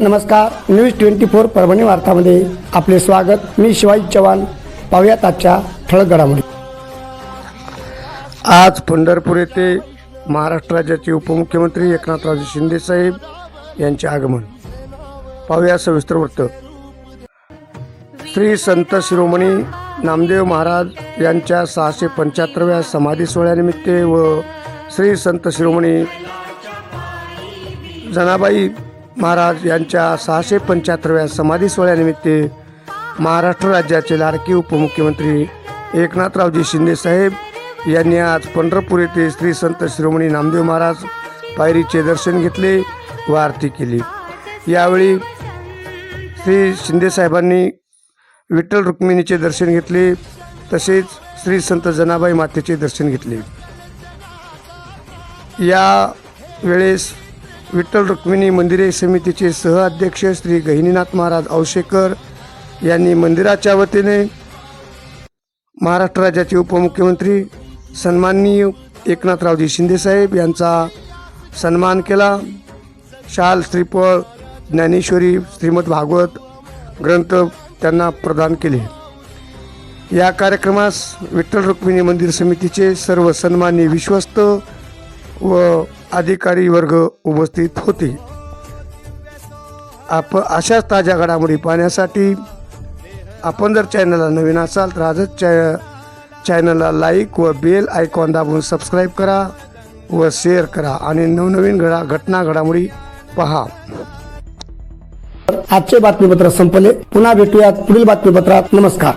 नमस्कार news twenty four Parbhani वार्तामध्ये आपले स्वागत. मी शिवाजी चव्हाण. पाहुयात आजच्या ठळक घडामोडी. आज पंढरपूर येथे महाराष्ट्र राज्याचे उपमुख्यमंत्री एकनाथरावजी शिंदेसाहेब यांचे आगमन. पाहूया सविस्तर वृत्त. श्री संत शिरोमणी नामदेव महाराज यांच्या सहाशे पंच्याहत्तरव्या समाधी सोहळ्यानिमित्त व श्री संत शिरोमणी जनाबाई महाराज यांच्या सहाशे पंच्याहत्तरव्या समाधी सोहळ्यानिमित्त महाराष्ट्र राज्याचे लाडके उपमुख्यमंत्री एकनाथरावजी शिंदेसाहेब यांनी आज पंढरपूर येथे श्री संत शिरोमणी नामदेव महाराज पायरीचे दर्शन घेतले व आरती केली. यावेळी श्री शिंदेसाहेबांनी विठ्ठल रुक्मिणीचे दर्शन घेतले तसेच श्री संत जनाबाई मातेचे दर्शन घेतले. या वेळेस विठ्ठल रुक्मिणी मंदिरे समितीचे सहअध्यक्ष श्री गहिनीनाथ महाराज औशेकर यांनी मंदिराच्या वतीने महाराष्ट्र राज्याचे उपमुख्यमंत्री सन्माननीय एकनाथरावजी शिंदेसाहेब यांचा सन्मान केला. शाल श्रीफळ ज्ञानेश्वरी श्रीमद भागवत ग्रंथ त्यांना प्रदान केले. या कार्यक्रमास विठ्ठल रुक्मिणी मंदिर समितीचे सर्व सन्मान्य विश्वस्त व अधिकारी वर्ग उपस्थित होते. आप अशाच ताज्या घडामोडी पाहण्यासाठी आपण जर चॅनलला नवीन असाल तर आजच चॅ चॅनलला लाईक व बेल आयकॉन दाबून सबस्क्राईब करा व शेअर करा आणि नवनवीन घडा घटना घडामोडी पहा. आजचे बातमीपत्र संपले. पुन्हा भेटूयात पुढील बातमीपत्रात. नमस्कार.